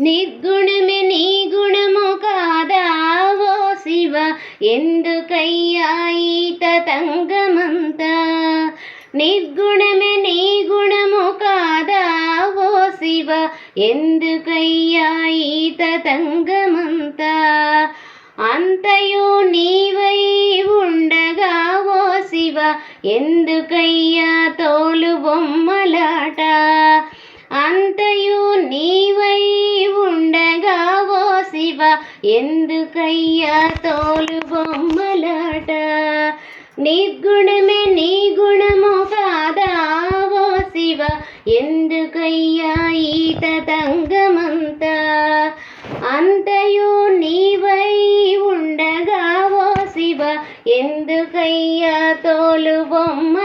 నిర్గుణమే నీ గుణము కాదా ఓ శివ? ఎందుకయ్యా ఈ తతంగమంతా నిర్గుణమే నీ గుణము కాదా ఓ శివ? ఎందుకయ్యా ఈ తతంగమంతా అంతయు నీవై ఉండగా ఓ శివ? ఎందుకయ్యా తోలు బొమ్మలాట? అంతయు నీవై ఎందుకయ్యా తోలు బొమ్మలాట నిర్గుణమే నీ గుణము కాదా ఓ శివ ఎందుకయ్యా ఈ తతంగమంతా అంతయు నీవై ఉండగా ఓ శివ ఎందుకయ్యా తోలు బొమ్మలాట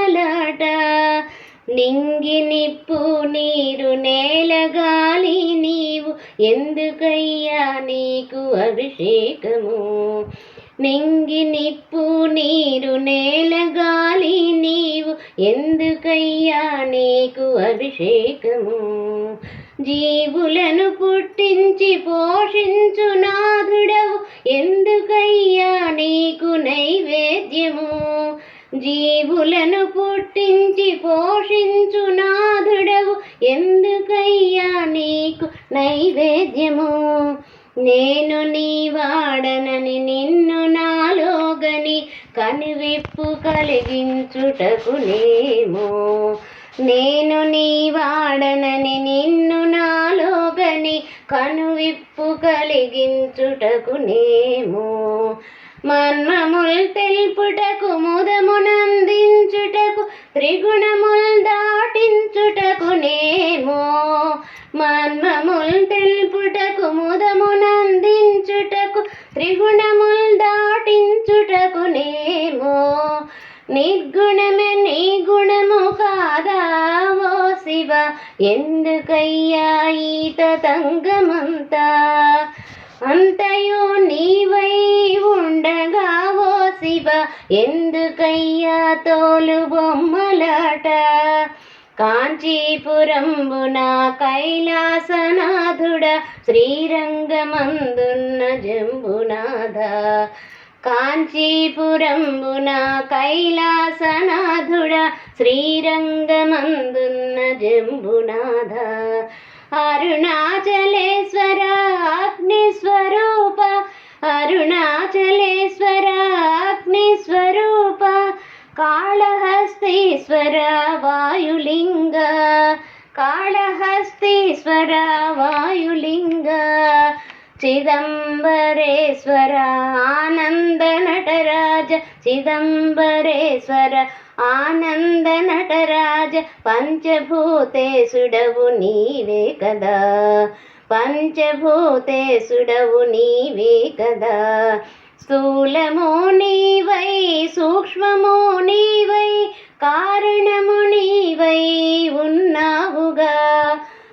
నింగి నిప్పు నీరు నేల గాలి నీవు ఎందుకయ్యా నీకు అభిషేకము? నింగి నిప్పు నీరు నేల గాలి నీవు ఎందుకయ్యా నీకు అభిషేకము? జీవులను పుట్టించి పోషించు నాథుడవు ఎందుకయ్యా నీకు నైవేద్యము? జీవులను పోషించు నాథుడవు. ఎందుకయ్యా నీకు నైవేద్యము? నేను నీ వాడనని నిన్ను నాలోగని కనువిప్పు కలిగించుటకు నేమో. నేను నీ వాడనని నిన్ను నాలోగని కనువిప్పు కలిగించుటకు నేమో. మన్మముల్ తెలుపుటకు ముదమునందించుటకు త్రిగుణముల్ దాటించుటకు నేమో మన్మముల్ తెలుపుటకు ముదమునందించుటకు త్రిగుణముల్ దాటించుటకు నేమో. నిర్గుణమే నీ గుణము కాదా ఓ శివ ఎందుకయ్యా ఈ తతంగమంతా అంతయో నీవై ఉండగా ఎందుకయ్యా తోలు బొమ్మలాట? కాంచీపురంబున కైలాసనాథుడ శ్రీరంగమందున్న జంబునాథ. కాంచీపురంబున కైలాసనాథుడ శ్రీరంగమందున్న జంబునాథ. అరుణాచలే వాయులింగ చిదంబరేశ్వర ఆనంద నటరాజ చిదంబరేశ్వర ఆనంద నటరాజ పంచభూతేశుడవు నీవే కదా. పంచభూతేశుడవు నీవే కదా. స్థూలము నీవై సూక్ష్మము నీవై కారణము నీవై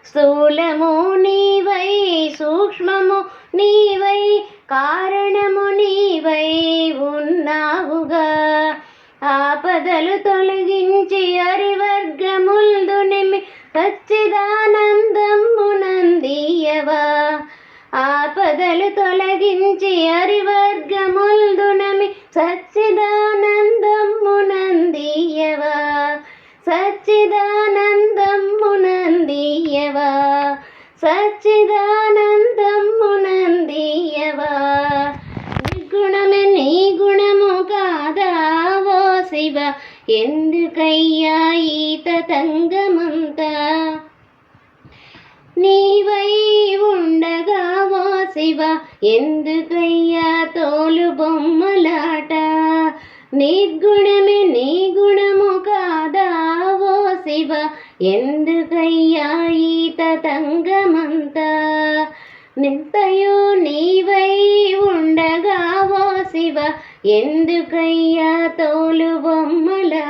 స్థూలము నీవై సూక్ష్మము నీవై కారణము నీవై ఉన్నావుగా. ఆపదలు తొలగించి అరివర్గముల్దునిమి సచ్చిదానందమునందీయవా ఆపదలు తొలగించి అరివర్గముల్దునమి సచ్చిదానందమునందీయవా. సచ్చిదా సచ్చిదానందమునందీయవా నిర్గుణమే నీ గుణము కాదా ఓ శివ. ఎందుకయ్యా ఈ తతంగమంతా నీవై ఉండగా ఓ శివ. ఎందుకయ్యా తోలు బొమ్మలాట? నిర్గుణమే నీ గుణము కాదా ఓ శివ. ఎందుకయ్యా ఈ తతంగమంతా నింతయు నీవై ఉండగా ఓ శివ. ఎందుకయ్యా తోలు బొమ్మలా